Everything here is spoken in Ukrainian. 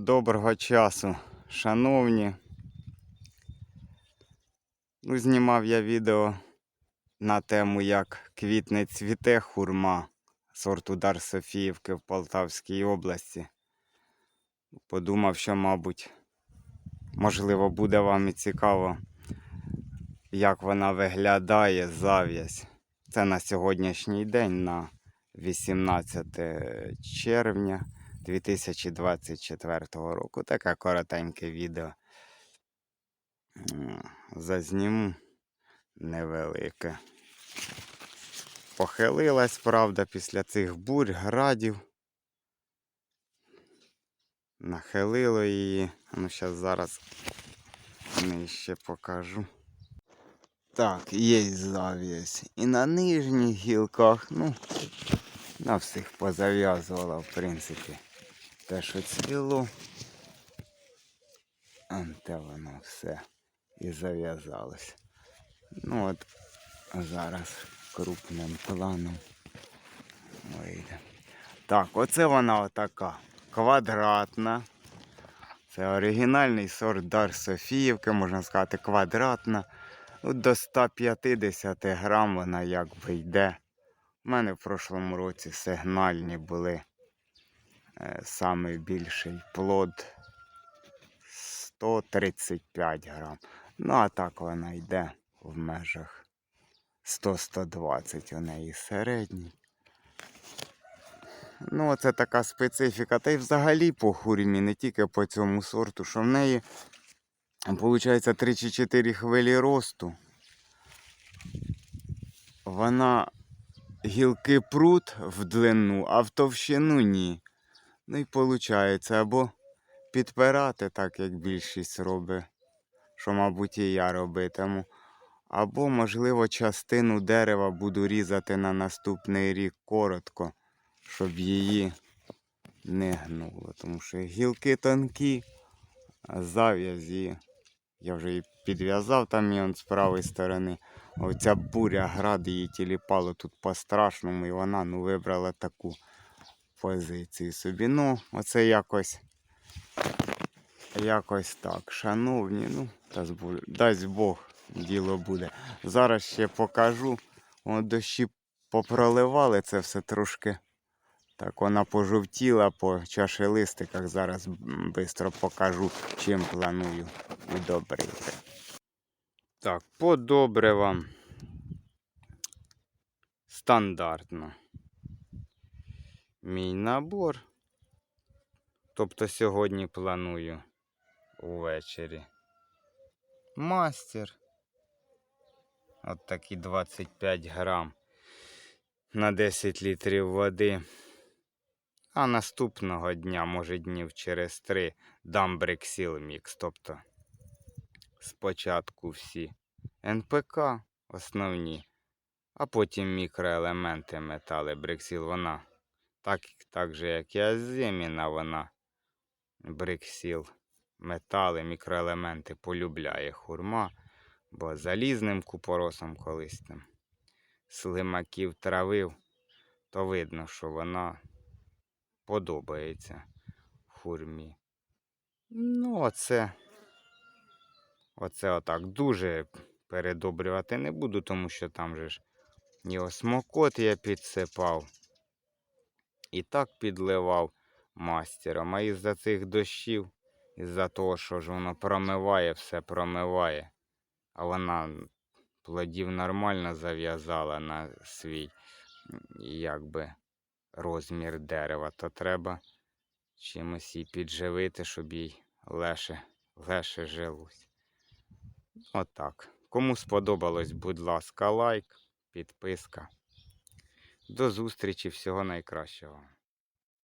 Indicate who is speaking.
Speaker 1: Доброго часу, шановні. Ну, знімав я відео на тему, як квітне цвіте хурма сорту Дар Софіївки в Полтавській області. Подумав, що, мабуть, можливо, буде вам і цікаво, як вона виглядає зав'язь. Це на сьогоднішній день, на 18 червня 2024 року. Таке коротеньке відео. Зазніму невелике. Похилилась, правда, після цих бурь, градів. Нахилило її. Ну, зараз зараз нижче покажу. Так, є зав'язь. І на нижніх гілках, ну, на всіх позав'язувала, в принципі. Те, що цвіло. Те воно все і зав'язалось. Ну от зараз крупним планом вийде. Так, оце вона отака квадратна. Це оригінальний сорт Дар Софіївки, можна сказати, квадратна. Ну, до 150 грам вона якби йде. У мене в прошлому році сигнальні були самий більший плод 135 грам. Ну, а так вона йде в межах 100-120 у неї середній. Ну, це така специфіка. Та й взагалі по хурмі, не тільки по цьому сорту, що в неї, виходить, 3 чи 4 хвилі росту. Вона гілки прут в длину, а в товщину ні. Ну і виходить, або підпирати, так як більшість робить, що, мабуть, і я робитиму. Або, можливо, частину дерева буду різати на наступний рік коротко, щоб її не гнуло. Тому що гілки тонкі, а зав'язі. Я вже її підв'язав там і з правої сторони. Оця буря град її тіліпало тут по-страшному, і вона ну, вибрала таку позицію собі. Ну, оце якось. Якось так. Шановні, ну, дасть Бог, діло буде. Зараз ще покажу. О, дощі попроливали це все трошки. Так, вона пожовтіла по чашелистиках. Зараз швидко покажу, чим планую удобрити. Так, по добривам. Стандартно. Мій набор. Тобто сьогодні планую увечері. Мастер. От такі 25 грам на 10 літрів води. А наступного дня, може днів через три, дам брексіл мікс. Тобто спочатку всі НПК основні, а потім мікроелементи метали. Брексіл вона так, так же, як і аземіна, вона брексіл, метали, мікроелементи полюбляє хурма, бо залізним купоросом колись там слимаків травив, то видно, що вона подобається хурмі. Ну, оце. Оце отак. Дуже передобрювати не буду, тому що там же ж і осмокот я підсипав. І так підливав мастером. А із-за цих дощів, із-за того, що ж воно промиває, все промиває. А вона плодів нормально зав'язала на свій якби розмір дерева, то треба чимось її підживити, щоб їй легше, легше жилось. Отак. Кому сподобалось, будь ласка, лайк, підписка. До зустрічі, всього найкращого.